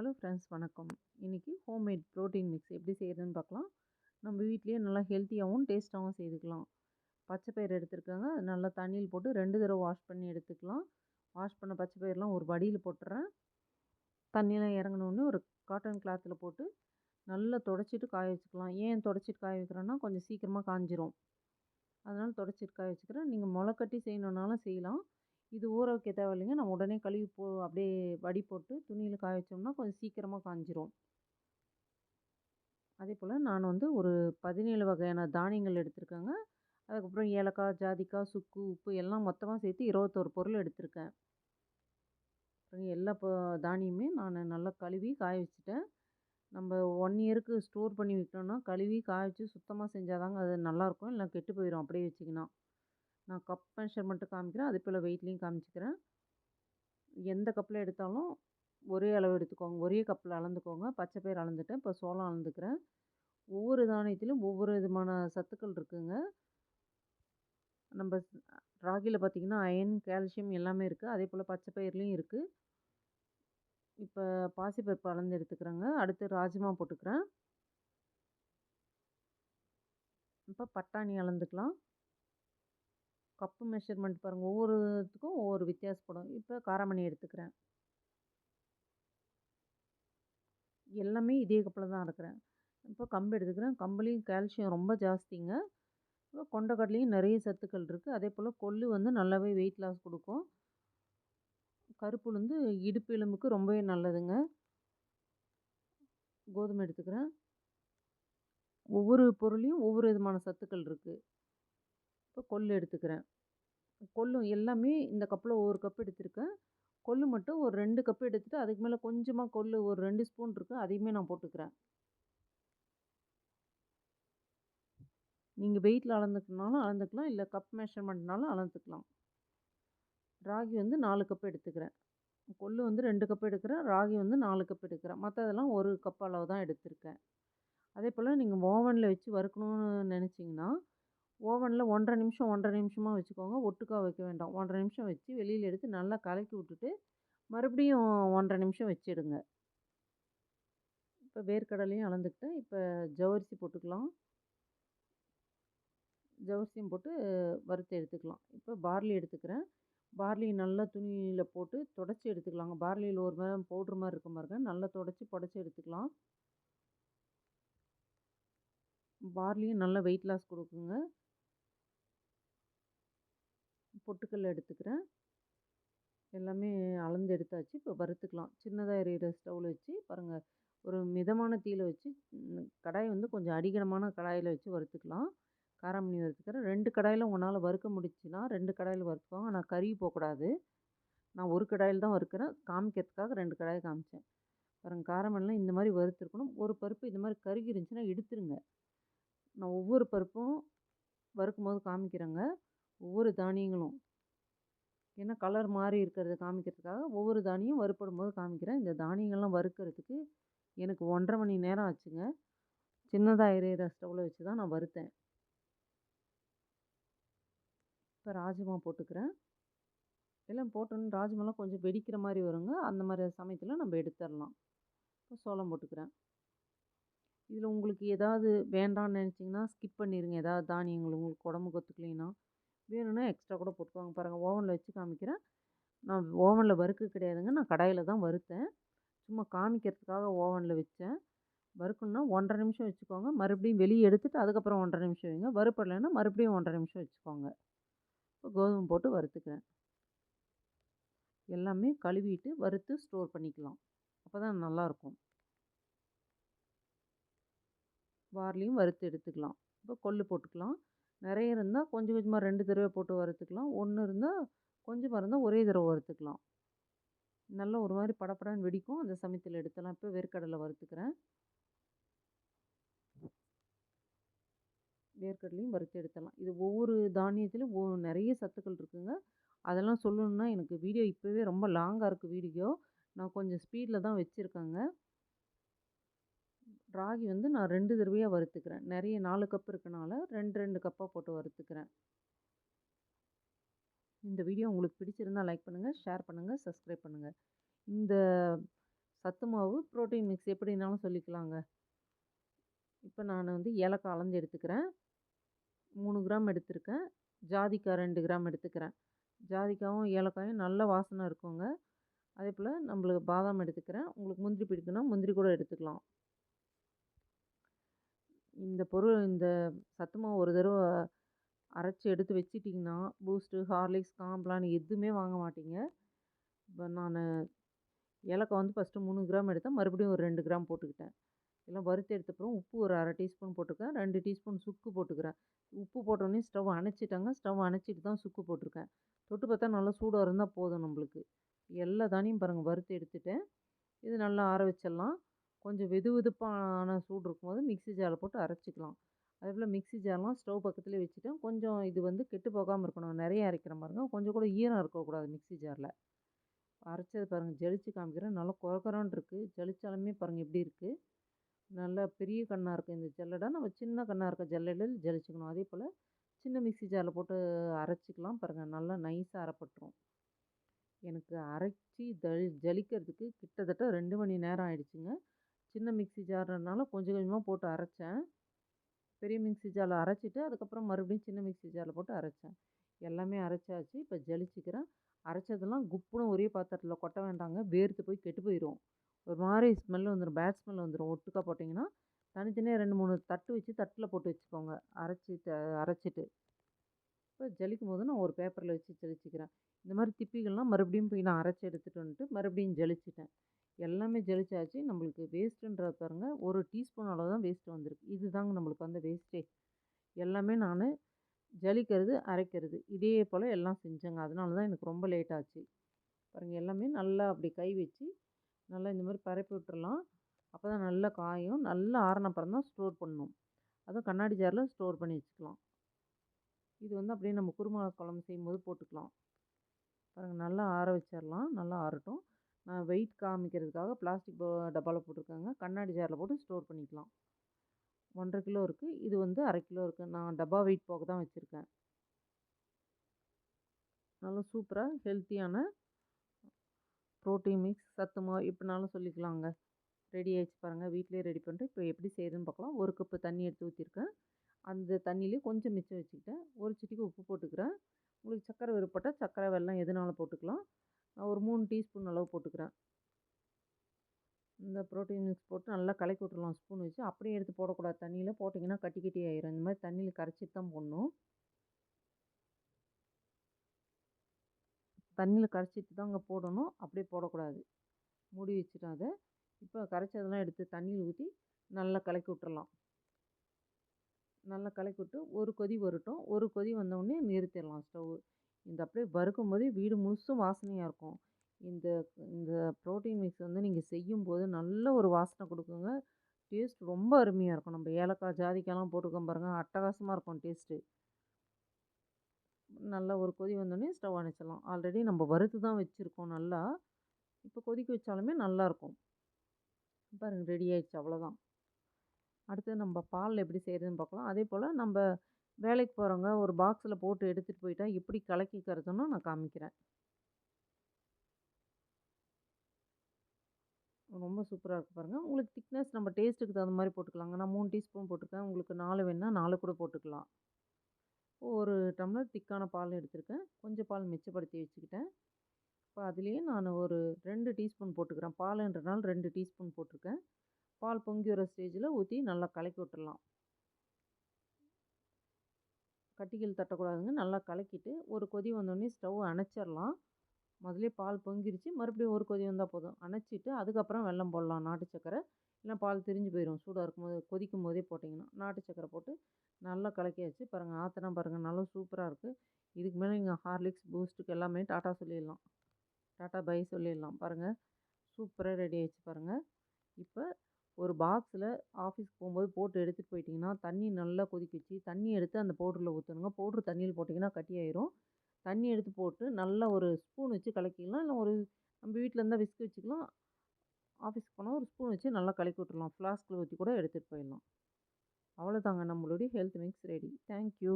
Hello friends வணக்கம். இன்றைக்கி homemade protein mix எப்படி செய்கிறதுன்னு பார்க்கலாம். நம்ம வீட்லேயே நல்லா ஹெல்த்தியாகவும் டேஸ்ட்டாகவும் செய்துக்கலாம். பச்சை பயிறு எடுத்துருக்காங்க. அது நல்லா தண்ணியில் போட்டு ரெண்டு தடவை வாஷ் பண்ணி எடுத்துக்கலாம். வாஷ் பண்ண பச்சை பயிரெலாம் ஒரு வடியில் போட்டுறேன். தண்ணியெலாம் இறங்கினோடனே ஒரு காட்டன் கிளாத்தில் போட்டு நல்லா தொடச்சிட்டு காய வச்சுக்கலாம். ஏன் தொடச்சிட்டு காய வைக்கிறேன்னா கொஞ்சம் சீக்கிரமாக காஞ்சிரும். அதனால் தொடச்சிட்டு காய வச்சுக்கிறேன். நீங்கள் முளைக்கட்டி செய்யணுன்னாலும் செய்யலாம். இது ஊற வைக்க தேவையில்லைங்க. நம்ம உடனே கழுவி போ அப்படியே வடி போட்டு துணியில் காய வச்சோம்னா கொஞ்சம் சீக்கிரமாக காஞ்சிரும். அதே போல் நான் வந்து ஒரு பதினேழு வகையான தானியங்கள் எடுத்திருக்கேங்க. அதுக்கப்புறம் ஏலக்காய் ஜாதிக்காய் சுக்கு உப்பு எல்லாம் மொத்தமாக சேர்த்து இருபத்தோரு பொருள் எடுத்திருக்கேன். அப்புறம் எல்லா தானியமே நான் நல்லா கழுவி காய வச்சுட்டேன். நம்ம ஒன் இயருக்கு ஸ்டோர் பண்ணி வைக்கணும்னா கழுவி காய வச்சு சுத்தமாக செஞ்சால் தாங்க அது நல்லாயிருக்கும் இல்லை கெட்டு போயிடும் அப்படியே வச்சிங்கன்னா. நான் கப் மெஷர்மெண்ட்டு காமிக்கிறேன். அதே போல் வெயிட்லேயும் காமிச்சிக்கிறேன். எந்த கப்பில் எடுத்தாலும் ஒரே அளவு எடுத்துக்கோங்க. ஒரே கப்பில் அளந்துக்கோங்க. பச்சை பயிர் அளந்துட்டேன். இப்போ சோளம் அளந்துக்கிறேன். ஒவ்வொரு தானியத்திலும் ஒவ்வொரு விதமான சத்துக்கள் இருக்குங்க. நம்ம ராகியில் பார்த்திங்கன்னா அயன் கால்சியம் எல்லாமே இருக்குது அதே போல் பச்சை பயிர்லேயும் இருக்குது இப்போ பாசிப்பருப்பு அளந்து எடுத்துக்கிறேங்க. அடுத்து ராஜ்மா போட்டுக்கிறேன். இப்போ பட்டாணி அளந்துக்கலாம். கப்பு மெஷர்மெண்ட் பாருங்கள் ஒவ்வொருத்துக்கும் ஒவ்வொரு வித்தியாசப்படும். இப்போ காரமணி எடுத்துக்கிறேன். எல்லாமே இதே கப்பில் தான் இருக்கிறேன் இப்போ கம்பு எடுத்துக்கிறேன். கம்புலேயும் கால்சியம் ரொம்ப ஜாஸ்திங்க. இப்போ கொண்டக்கடலையும் நிறைய சத்துக்கள் இருக்குது அதே போல் கொள்ளு வந்து நல்லாவே வெயிட் லாஸ் கொடுக்கும். கருப்பு உளுந்து இடுப்பு எலும்புக்கு ரொம்பவே நல்லதுங்க. கோதுமை எடுத்துக்கிறேன். ஒவ்வொரு பொருளையும் ஒவ்வொரு விதமான சத்துக்கள் இருக்குது இப்போ கொள்ளு எடுத்துக்கிறேன். கொள்ளு எல்லாமே இந்த கப்பில் ஒவ்வொரு கப் எடுத்திருக்கேன். கொள்ளு மட்டும் ஒரு ரெண்டு கப்பு எடுத்துகிட்டு அதுக்கு மேலே கொஞ்சமாக கொள்ளு ஒரு ரெண்டு ஸ்பூன் இருக்குது அதையுமே நான் போட்டுக்கிறேன். நீங்கள் வெயிட்டில் அளந்துக்கனாலும் அளந்துக்கலாம் இல்லை கப் மெஷர்மெண்ட்னாலும் அளந்துக்கலாம். ராகி வந்து நாலு கப் எடுத்துக்கிறேன். கொள்ளு வந்து ரெண்டு கப் எடுக்கிறேன் ராகி வந்து நாலு கப் எடுக்கிறேன். மற்றதெல்லாம் ஒரு கப் அளவு தான் எடுத்திருக்கேன். அதே போல் நீங்கள் ஓவனில் வச்சு வறுக்கணும்னு நினச்சிங்கன்னா ஓவனில் ஒன்றரை நிமிஷம் ஒன்றரை நிமிஷமாக வச்சுக்கோங்க. ஒட்டுக்காக வைக்க வேண்டாம். ஒன்றரை நிமிஷம் வச்சு வெளியில் எடுத்து நல்லா கலக்கி விட்டுட்டு மறுபடியும் ஒன்றரை நிமிஷம் வச்சிடுங்க. இப்போ வேர்க்கடலையும் அளந்துக்கிட்டேன். இப்போ ஜவரிசி போட்டுக்கலாம். ஜவரிசியும் போட்டு வறுத்து எடுத்துக்கலாம். இப்போ பார்லி எடுத்துக்கிறேன். பார்லி நல்லா துணியில் போட்டு தொடச்சி எடுத்துக்கலாங்க. பார்லியில் ஒரு மாதிரி பவுட்ரு மாதிரி இருக்க மாதிரி நல்லா தொடச்சி புடச்சி எடுத்துக்கலாம். பார்லியும் நல்லா வெயிட் லாஸ் கொடுக்குங்க. பொட்டுக்கல்ல எடுத்துக்கிறேன். எல்லாமே அளந்து எடுத்தாச்சு. இப்போ வறுத்துக்கலாம். சின்னதாக எரியிற ஸ்டவ்வில் வச்சு பாருங்கள் ஒரு மிதமான தீயில் வச்சு கடாய் வந்து கொஞ்சம் அடிகனமான கடாயில் வச்சு வறுத்துக்கலாம். காராமணி வறுத்துக்கிறேன். ரெண்டு கடாயில் உங்களால் வறுக்க முடிச்சுன்னா ரெண்டு கடாயில் வறுத்துக்கோங்க. ஆனால் கறி போகக்கூடாது நான் ஒரு கடாயில் தான் வறுக்கிறேன். காமிக்கிறதுக்காக ரெண்டு கடாயை காமிச்சேன். பாருங்கள் காரமணிலாம் இந்த மாதிரி வறுத்துருக்கணும். ஒரு பருப்பு இந்த மாதிரி கருகி இருந்துச்சுன்னா எடுத்துருங்க. நான் ஒவ்வொரு பருப்பும் வறுக்கும் போது காமிக்கிறேங்க. ஒவ்வொரு தானியங்களும். ஏன்னா கலர் மாறி இருக்கிறத காமிக்கிறதுக்காக ஒவ்வொரு தானியம் வறுப்படும் போது காமிக்கிறேன். இந்த தானியங்கள்லாம் வறுக்கிறதுக்கு எனக்கு ஒன்றரை மணி நேரம் ஆச்சுங்க. சின்னதாக எரியிற ஸ்டவ்வில் வச்சு தான் நான் வறுத்தேன். இப்போ ராஜ்மா போட்டுக்கிறேன். எல்லாம் போட்டோன்னு ராஜ்மாலாம் கொஞ்சம் வெடிக்கிற மாதிரி வருங்க. அந்த மாதிரி சமயத்தில் நம்ம எடுத்துடலாம். இப்போ சோளம் போட்டுக்கிறேன். இதில் உங்களுக்கு ஏதாவது வேண்டாம்னு நினச்சிங்கன்னா ஸ்கிப் பண்ணிடுங்க ஏதாவது தானியங்கள் உங்களுக்கு உடம்புக்கு ஒத்துக்கலைன்னா. வேணும்னா எக்ஸ்ட்ரா கூட போட்டுக்கோங்க. பாருங்கள் ஓவனில் வச்சு காமிக்கிறேன். நான் ஓவனில் வறுக்க கிடையாதுங்க. நான் கடாயில் தான் வறுத்தேன். சும்மா காமிக்கிறதுக்காக ஓவனில் வச்சேன். வறுக்கணுன்னா ஒன்றரை நிமிஷம் வச்சுக்கோங்க. மறுபடியும் வெளியே எடுத்துகிட்டு அதுக்கப்புறம் ஒன்றரை நிமிஷம் வைங்க. வறுப்படலைன்னா மறுபடியும் ஒன்றரை நிமிஷம் வச்சுக்கோங்க. இப்போ கோதுமை போட்டு வறுத்துக்கிறேன். எல்லாமே கழுவிட்டு வறுத்து ஸ்டோர் பண்ணிக்கலாம். அப்போ தான் நல்லாயிருக்கும். பார்லியும் வறுத்து எடுத்துக்கலாம். இப்போ கொள்ளு போட்டுக்கலாம். நிறைய இருந்தால் கொஞ்சம் கொஞ்சமாக ரெண்டு தடவை போட்டு வறுத்துக்கலாம். ஒன்று இருந்தால் கொஞ்சமாக இருந்தால் ஒரே தடவை வறுத்துக்கலாம். நல்லா ஒரு மாதிரி படப்படன்னு வெடிக்கும். அந்த சமயத்தில் எடுத்துலாம். இப்போ வேர்க்கடலை வறுத்துக்கிறேன். வேர்க்கடலையும் வறுத்து எடுத்துடலாம் இது ஒவ்வொரு தானியத்திலும் ஒ நிறைய சத்துக்கள் இருக்குங்க. அதெல்லாம் சொல்லணுன்னா எனக்கு வீடியோ இப்போவே ரொம்ப லாங்காக இருக்குது வீடியோ. நான் கொஞ்சம் ஸ்பீடில் தான் வச்சுருக்கேங்க. ராகி வந்து நான் ரெண்டு தடவையாக வறுத்துக்கிறேன் நிறைய நாலு கப் இருக்கனால ரெண்டு ரெண்டு கப்பாக போட்டு வறுத்துக்கிறேன் இந்த வீடியோ உங்களுக்கு பிடிச்சிருந்தால் லைக் பண்ணுங்கள் ஷேர் பண்ணுங்கள் சப்ஸ்கிரைப் பண்ணுங்கள் இந்த சத்து மாவு, புரோட்டீன் மிக்ஸ் எப்படினாலும் சொல்லிக்கலாங்க. இப்போ நான் வந்து ஏலக்காய் அளந்து எடுத்துக்கிறேன். மூணு கிராம் எடுத்திருக்கேன். ஜாதிக்காய் ரெண்டு கிராம் எடுத்துக்கிறேன். ஜாதிக்காவும், ஏலக்காயும் நல்ல வாசனை இருக்குங்க. அதே போல் நம்மளுக்கு பாதாம் எடுத்துக்கிறேன். உங்களுக்கு முந்திரி பிடிக்குன்னா முந்திரி கூட எடுத்துக்கலாம். இந்த பொருள் இந்த சத்து மாவு ஒரு தடவை அரைச்சி எடுத்து வச்சிட்டிங்கன்னா பூஸ்ட்டு, ஹார்லிக்ஸ், காம்ப்ளான் எதுவுமே வாங்க மாட்டீங்க. இப்போ நான் ஏலக்காய் வந்து ஃபஸ்ட்டு மூணு கிராம் எடுத்தேன். மறுபடியும் ஒரு ரெண்டு கிராம் போட்டுக்கிட்டேன். எல்லாம் வறுத்து எடுத்த அப்புறம் உப்பு ஒரு அரை டீஸ்பூன் போட்டுருக்கேன். ரெண்டு டீஸ்பூன் சுக்கு போட்டுக்கிறேன். உப்பு போட்டோடனே ஸ்டவ் அணைச்சிட்டாங்க ஸ்டவ் அணைச்சிட்டு தான் சுக்கு போட்டிருக்கேன் தொட்டு பார்த்தா நல்லா சூடாக இருந்தால் போதும் நம்மளுக்கு. எல்லா தானியம் பாருங்கள் வறுத்து எடுத்துட்டேன். இது நல்லா ஆற வச்சிடலாம். கொஞ்சம் வெது வெதுப்பான சூடு இருக்கும்போது மிக்ஸி ஜாரில் போட்டு அரைச்சிக்கலாம். அதே போல் மிக்ஸி ஜார்லாம் ஸ்டவ் பக்கத்துலேயே வச்சுட்டு கொஞ்சம் இது வந்து கெட்டு போகாமல் இருக்கணும். நிறைய அரைக்கிற பாருங்க. கொஞ்சம் கூட ஈரம் இருக்கக்கூடாது மிக்ஸி ஜார்ல. அரைச்சது பாருங்கள் ஜலிச்சு காமிக்கிறேன். நல்லா கொர இருக்குது ஜலிச்சாலுமே பாருங்கள் எப்படி இருக்குது நல்லா பெரிய கண்ணாக இருக்குது இந்த ஜல்லடை. நம்ம சின்ன கண்ணாக இருக்க ஜல்லடையில் ஜலிச்சுக்கணும். அதேபோல சின்ன மிக்ஸி ஜாரில் போட்டு அரைச்சிக்கலாம். பாருங்கள் நல்லா நைஸாக அரைப்பட்டுரும். எனக்கு அரைச்சி ஜலி ஜலிக்கிறதுக்கு கிட்டத்தட்ட ரெண்டு மணி நேரம் ஆயிடுச்சுங்க. சின்ன மிக்ஸி ஜார்னால கொஞ்சம் கொஞ்சமாக போட்டு அரைச்சேன். பெரிய மிக்சி ஜாரில் அரைச்சிட்டு, அதுக்கப்புறம் மறுபடியும் சின்ன மிக்ஸி ஜாரில் போட்டு அரைச்சேன். எல்லாமே அரைச்சாச்சு. இப்போ ஜலிச்சிக்கிறேன் அரைச்சதெல்லாம் குப்புன்னு ஒரே பாத்திரத்தில் கொட்ட வேண்டாங்க. வேர்த்து போய் கெட்டு போயிடும் ஒரு மாதிரி ஸ்மெல் வந்துடும் பேட் ஸ்மெல் வந்துடும் ஒட்டுக்கா போட்டிங்கன்னா, தனித்தனியாக ரெண்டு மூணு தட்டு வச்சு தட்டில் போட்டு வச்சுக்கோங்க. அரைச்சி அரைச்சிட்டு அரைச்சிட்டு. ஜலிக்கும் ஜலிக்கும்போது நான் ஒரு பேப்பரில் வச்சு ஜலிச்சிக்கிறேன் இந்த மாதிரி திப்பிகள்லாம் மறுபடியும் போய் நான் அரைச்சி எடுத்துகிட்டு வந்துட்டு, மறுபடியும் ஜலிச்சிட்டேன் எல்லாமே ஜலிச்சாச்சு. நம்மளுக்கு வேஸ்ட்டுன்றது பாருங்க, ஒரு டீஸ்பூன் அளவு தான் வேஸ்ட்டு வந்திருக்கு. இதுதாங்க நம்மளுக்கு வந்து வேஸ்ட்டே. எல்லாமே நான் ஜலிக்கிறது, அரைக்கிறது. இதே போல் எல்லாம் செஞ்சேங்க. அதனால தான் எனக்கு ரொம்ப லேட் ஆச்சு. பாருங்கள் எல்லாமே நல்லா அப்படி கை வச்சு, நல்லா இந்த மாதிரி பரப்பி விட்டுறலாம். அப்பதான் நல்லா காயும். நல்லா ஆறுன அப்புறம் தான் ஸ்டோர் பண்ணணும். அதுவும் கண்ணாடி ஜாரில் ஸ்டோர் பண்ணி வச்சுக்கலாம். இது வந்து அப்படியே நம்ம குருமா குழம்பு செய்யும்போது போட்டுக்கலாம். பாருங்கள் நல்லா ஆற வச்சிடலாம் நல்லா ஆறட்டும். வெயிட் காமிக்கிறதுக்காக பிளாஸ்டிக் டப்பாவில் போட்டிருக்காங்க கண்ணாடி ஜாரில் போட்டு ஸ்டோர் பண்ணிக்கலாம். 1 1/2 கிலோ இருக்குது இது வந்து அரை கிலோ இருக்குது நான் டப்பா வெயிட் போக தான் வச்சுருக்கேன் நல்லா சூப்பராக ஹெல்த்தியான புரோட்டீன் மிக்ஸ், சத்து மாவு எப்படினாலும் சொல்லிக்கலாங்க. ரெடி ஆகிடுச்சு பாருங்கள் வீட்டிலே ரெடி பண்ணிட்டு, இப்போ எப்படி செய்யுதுன்னு பார்க்கலாம். ஒரு கப்பு தண்ணி எடுத்து ஊற்றிருக்கேன் அந்த தண்ணியிலே கொஞ்சம் மிச்சம் வச்சுக்கிட்டேன். ஒரு சிட்டிக்கு உப்பு போட்டுக்கிறேன். உங்களுக்கு சர்க்கரை விருப்பப்பட்டால் சர்க்கரை, வெல்லம் எதுனாலும் போட்டுக்கலாம். நான் ஒரு மூணு டீஸ்பூன் அளவு போட்டுக்கிறேன். இந்த ப்ரோட்டீன் மிக்ஸ் போட்டு நல்லா கலக்கி விட்ருலாம் ஸ்பூன் வச்சு. அப்படியே எடுத்து போடக்கூடாது தண்ணியில் போட்டிங்கன்னா கட்டி கட்டி ஆயிரும். இந்த மாதிரி தண்ணியில் கரைச்சிட்டு தான் போடணும். தண்ணியில் கரைச்சிட்டு தாங்க போடணும். அப்படியே போடக்கூடாது. மூடி வச்சுட்டோம் அதை இப்போ கரைச்சதெல்லாம் எடுத்து தண்ணியில் ஊற்றி நல்லா கலக்கி விட்டுறலாம். நல்லா கலக்கி விட்டு, ஒரு கொதி வரட்டும். ஒரு கொதி வந்தவுடனே நிறுத்திடலாம் ஸ்டவ். இந்த அப்படியே வறுக்கும் போதே வீடு முழுசும் வாசனையாக இருக்கும். இந்த இந்த புரோட்டீன் மிக்ஸ் வந்து நீங்கள் செய்யும்போது நல்ல ஒரு வாசனை கொடுக்குங்க டேஸ்ட் ரொம்ப அருமையாக இருக்கும். நம்ம ஏலக்காய், ஜாதிக்காயெல்லாம் போட்டிருக்கோம் பாருங்கள் அட்டகாசமாக இருக்கும் டேஸ்ட்டு. நல்லா ஒரு கொதி வந்தோடனே ஸ்டவ் அணைச்சிடலாம். ஆல்ரெடி நம்ம வறுத்து தான் வச்சிருக்கோம் நல்லா. இப்போ கொதிக்க வச்சாலுமே நல்லாயிருக்கும் பாருங்கள் ரெடி ஆயிடுச்சு அவ்வளோதான். அடுத்து நம்ம பாலில் எப்படி செய்கிறதுன்னு பார்க்கலாம். அதே போல் நம்ம வேலைக்கு போகிறவங்க ஒரு பாக்ஸில் போட்டு எடுத்துகிட்டு போயிட்டால் எப்படி கலக்கிக்கிறதுன்னு நான் காமிக்கிறேன். ரொம்ப சூப்பராக இருக்குது பாருங்கள் உங்களுக்கு திக்னஸ் நம்ம டேஸ்ட்டுக்கு தகுந்த மாதிரி போட்டுக்கலாங்க. நான் மூணு டீஸ்பூன் போட்டுருக்கேன். உங்களுக்கு நாலு வேணால் நாலு கூட போட்டுக்கலாம். ஒரு டம்ளர் திக்கான பால் எடுத்திருக்கேன். கொஞ்சம் பால் மிச்சப்படுத்தி வச்சுக்கிட்டேன். இப்போ அதுலேயே நான் ஒரு ரெண்டு டீஸ்பூன் போட்டுக்கிறேன். பாலுன்றனால ரெண்டு டீஸ்பூன் போட்டிருக்கேன் பால் பொங்கி வர ஸ்டேஜில் ஊற்றி நல்லா கலக்கி விட்டுடலாம் கட்டிகள் தட்டக்கூடாதுங்க. நல்லா கலக்கிட்டு, ஒரு கொதி வந்தோடனே ஸ்டவ் அணைச்சிடலாம் முதலே பால் பொங்கிருச்சு. மறுபடியும் ஒரு கொதி வந்தால் போதும். அணைச்சிட்டு, அதுக்கப்புறம் வெள்ளம் போடலாம். நாட்டு சக்கரை இல்லை பால் திரிஞ்சு போயிடும் சூடாக இருக்கும்போது கொதிக்கும்போதே போட்டிங்கன்னா. நாட்டு சக்கரை போட்டு நல்லா கலக்கியாச்சு. பாருங்கள் ஆத்தனா பாருங்கள் நல்லா சூப்பராக இருக்குது இதுக்கு மேலே நீங்கள் ஹார்லிக்ஸ், பூஸ்ட்டுக்கு எல்லாமே டாட்டா சொல்லிடலாம். டாட்டா பை சொல்லிடலாம். பாருங்கள் சூப்பராக ரெடி ஆயிடுச்சு பாருங்கள் இப்போ ஒரு பாக்ஸில் ஆஃபீஸ்க்கு போகும்போது போட்டு எடுத்துகிட்டு போயிட்டீங்கன்னா, தண்ணி நல்லா கொதிக்க வச்சு, தண்ணி எடுத்து அந்த பவுடரில் ஊற்றணுங்க பவுட்ரு தண்ணியில் போட்டிங்கன்னா கட்டியாயிரும். தண்ணி எடுத்து போட்டு நல்லா ஒரு ஸ்பூன் வச்சு கலக்கிக்கலாம். இல்லை ஒரு நம்ம வீட்டில் இருந்தால் விஸ்க் வச்சுக்கலாம். ஆஃபீஸ்க்கு போனால் ஒரு ஸ்பூன் வச்சு நல்லா கலக்கி விட்டுடலாம் ஃப்ளாஸ்கில் ஊற்றி கூட எடுத்துகிட்டு போயிடலாம். அவ்வளோதாங்க நம்மளுடைய health mix ready. Thank you.